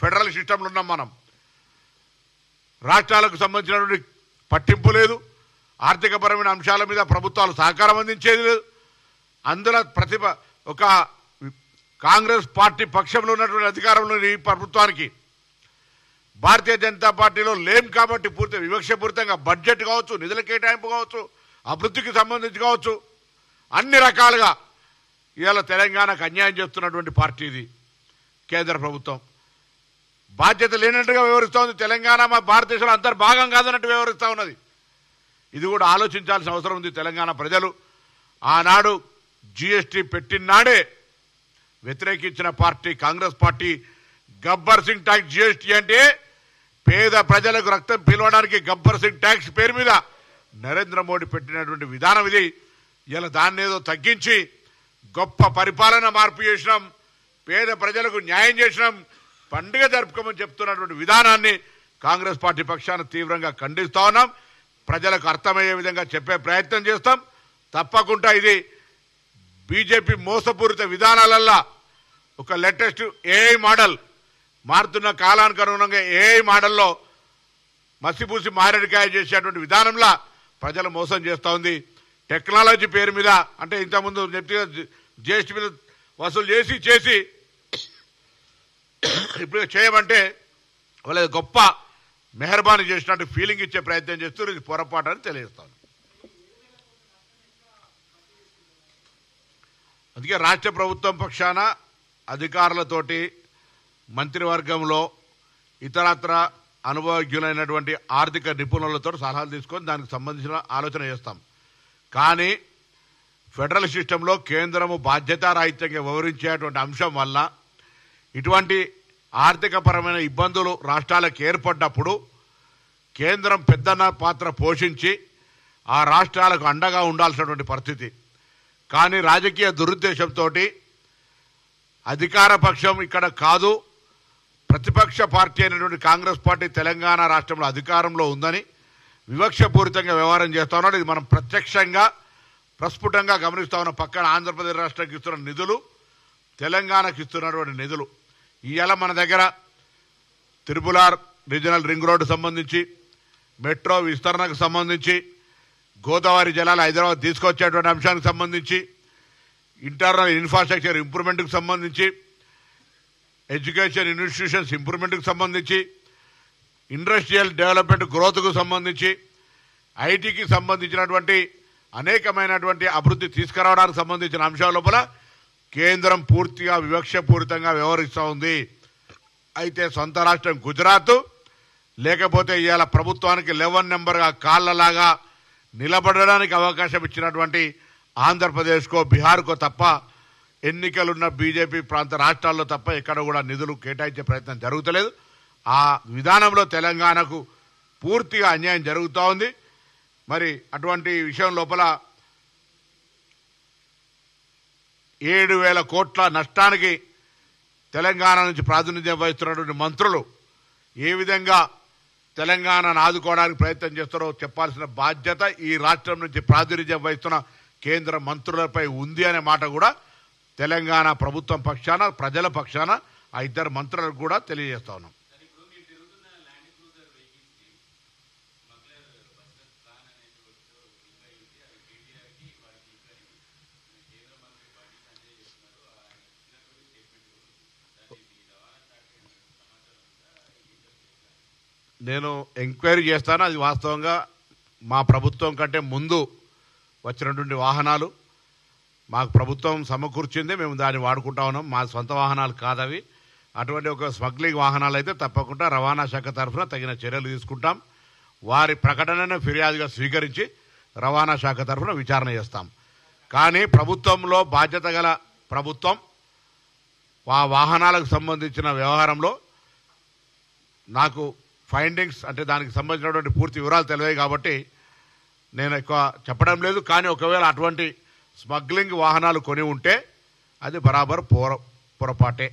Federal సిస్టంలో ఉన్నాం మనం. రాష్ట్రాలకు సంబంధించినటువంటి పట్టింపు లేదు. ఆర్థికపరమైన అంశాల మీద ప్రభుత్వాలు సహకారం అందించేది లేదు. అందులో ప్రతిభ ఒక కాంగ్రెస్ పార్టీ పక్షంలో ఉన్నటువంటి అధికారంలో ఈ ప్రభుత్వానికి భారతీయ జనతా పార్టీలో లేం కాబట్టి పూర్తి వివక్షపూరితంగా బడ్జెట్ కావచ్చు నిధుల కేటాయింపు కావచ్చు అభివృద్ధికి సంబంధించి కావచ్చు అన్ని రకాలుగా ఇవాళ తెలంగాణకు అన్యాయం చేస్తున్నటువంటి పార్టీ ఇది కేంద్ర ప్రభుత్వం. బాధ్యత లేనట్టుగా వ్యవహరిస్తూ ఉంది. తెలంగాణ మా భారతదేశంలో అంతర్ భాగం కాదన్నట్టు వివరిస్తూ ఉన్నది. ఇది కూడా ఆలోచించాల్సిన అవసరం ఉంది తెలంగాణ ప్రజలు. ఆనాడు జిఎస్టీ పెట్టినాడే వ్యతిరేకించిన party Congress party Gabbar Singh tax GST అంటే పేద ప్రజలకు రక్తం పిలవడానికి గబ్బర్ సింగ్ ట్యాక్స్ పేరు మీద నరేంద్ర మోడీ పెట్టినటువంటి విధానం ఇది. ఇలా దాన్ని ఏదో తగ్గించి గొప్ప పరిపాలన మార్పు చేసినాం. పేద ప్రజలకు న్యాయం చేసినాం. పండుగ జరుపుకోమని చెప్తున్నటువంటి విధానాన్ని కాంగ్రెస్ పార్టీ పక్షాన తీవ్రంగా ఖండిస్తా ఉన్నాం. ప్రజలకు అర్థమయ్యే విధంగా చెప్పే ప్రయత్నం చేస్తాం. తప్పకుండా ఇది బీజేపీ మోసపూరిత విధానాలల్లా ఒక లేటెస్ట్ ఏఐ మోడల్ మారుతున్న కాలానికి అనుగుణంగా ఏఐ మోడల్లో మసిపూసి మారేడికాయ చేసేటువంటి విధానంలా ప్రజలు మోసం చేస్తూ ఉంది. టెక్నాలజీ పేరు మీద అంటే ఇంతకుముందు చెప్తే జిఎస్టీ మీద వసూలు చేసి చేసి ఇప్పుడు చేయమంటే వాళ్ళ గొప్ప మెహర్బానీ చేసినట్టు ఫీలింగ్ ఇచ్చే ప్రయత్నం చేస్తూ ఇది పొరపాటు అని తెలియజేస్తాను. అందుకే రాష్ట్ర ప్రభుత్వం పక్షాన అధికారులతోటి మంత్రివర్గంలో ఇతరత్ర అనుభవజ్ఞులైనటువంటి ఆర్థిక నిపుణులతో సలహాలు తీసుకొని దానికి సంబంధించిన ఆలోచన చేస్తాం. కానీ ఫెడరల్ సిస్టంలో కేంద్రము బాధ్యతారాహిత్యంగా వివరించేటువంటి అంశం వల్ల ఇటువంటి ఆర్థికపరమైన ఇబ్బందులు రాష్ట్రాలకు ఏర్పడ్డప్పుడు కేంద్రం పెద్దన్న పాత్ర పోషించి ఆ రాష్ట్రాలకు అండగా ఉండాల్సినటువంటి పరిస్థితి. కానీ రాజకీయ దురుద్దేశంతో అధికార పక్షం ఇక్కడ కాదు. ప్రతిపక్ష పార్టీ అయినటువంటి కాంగ్రెస్ పార్టీ తెలంగాణ రాష్ట్రంలో అధికారంలో ఉందని వివక్షపూరితంగా వ్యవహారం చేస్తా ఉన్నాడు. ఇది మనం ప్రత్యక్షంగా ప్రస్ఫుటంగా గమనిస్తా ఉన్న. పక్కన ఆంధ్రప్రదేశ్ రాష్ట్రానికి ఇస్తున్న నిధులు తెలంగాణకు ఇస్తున్నటువంటి నిధులు. ఇవాళ మన దగ్గర triple R regional ring road సంబంధించి మెట్రో విస్తరణకు సంబంధించి గోదావరి జలాలు హైదరాబాద్ తీసుకొచ్చేటువంటి అంశానికి సంబంధించి ఇంటర్నల్ ఇన్ఫ్రాస్ట్రక్చర్ ఇంప్రూవ్మెంట్కి సంబంధించి ఎడ్యుకేషన్ ఇన్స్టిట్యూషన్స్ ఇంప్రూవ్మెంట్కి సంబంధించి ఇండస్ట్రియల్ డెవలప్మెంట్ గ్రోత్కు సంబంధించి ఐటీకి సంబంధించినటువంటి అనేకమైనటువంటి అభివృద్ధి తీసుకురావడానికి సంబంధించిన అంశాల లోపల కేంద్రం పూర్తిగా వివక్షపూరితంగా వ్యవహరిస్తూ ఉంది. అయితే సొంత రాష్ట్రం గుజరాత్ లేకపోతే ఇవాళ ప్రభుత్వానికి లెవెన్ నెంబర్గా కాళ్ళలాగా నిలబడడానికి అవకాశం ఇచ్చినటువంటి ఆంధ్రప్రదేశ్కో బీహార్కో తప్ప ఎన్నికలున్న బీజేపీ ప్రాంత రాష్ట్రాల్లో తప్ప ఎక్కడ కూడా నిధులు కేటాయించే ప్రయత్నం జరుగుతలేదు. ఆ విధానంలో తెలంగాణకు పూర్తిగా అన్యాయం జరుగుతూ ఉంది. మరి అటువంటి విషయం లోపల ఏడు వేల కోట్ల నష్టానికి తెలంగాణ నుంచి ప్రాతినిధ్యం వహిస్తున్నటువంటి మంత్రులు ఏ విధంగా తెలంగాణను ఆదుకోవడానికి ప్రయత్నం చేస్తారో చెప్పాల్సిన బాధ్యత ఈ రాష్ట్రం నుంచి ప్రాతినిధ్యం వహిస్తున్న కేంద్ర మంత్రులపై ఉంది అనే మాట కూడా తెలంగాణ ప్రభుత్వం పక్షాన ప్రజల పక్షాన ఆ ఇద్దరు మంత్రులకు కూడా తెలియజేస్తా ఉన్నాం. నేను ఎంక్వైరీ చేస్తాను. అది వాస్తవంగా మా ప్రభుత్వం కంటే ముందు వచ్చినటువంటి వాహనాలు మాకు ప్రభుత్వం సమకూర్చింది. మేము దాన్ని వాడుకుంటా ఉన్నాం. మా సొంత వాహనాలు కాదవి. అటువంటి ఒక స్మగ్లింగ్ వాహనాలు అయితే తప్పకుండా రవాణా శాఖ తరఫున తగిన చర్యలు తీసుకుంటాం. వారి ప్రకటనను ఫిర్యాదుగా స్వీకరించి రవాణా శాఖ తరఫున విచారణ చేస్తాం. కానీ ప్రభుత్వంలో బాధ్యత గల ప్రభుత్వం ఆ వాహనాలకు సంబంధించిన వ్యవహారంలో నాకు ఫైండింగ్స్ అంటే దానికి సంబంధించినటువంటి పూర్తి వివరాలు తెలియవు కాబట్టి నేను ఎక్కువ చెప్పడం లేదు. కానీ ఒకవేళ అటువంటి స్మగ్లింగ్ వాహనాలు కొని ఉంటే అది బరాబర్ పొర పొరపాటే.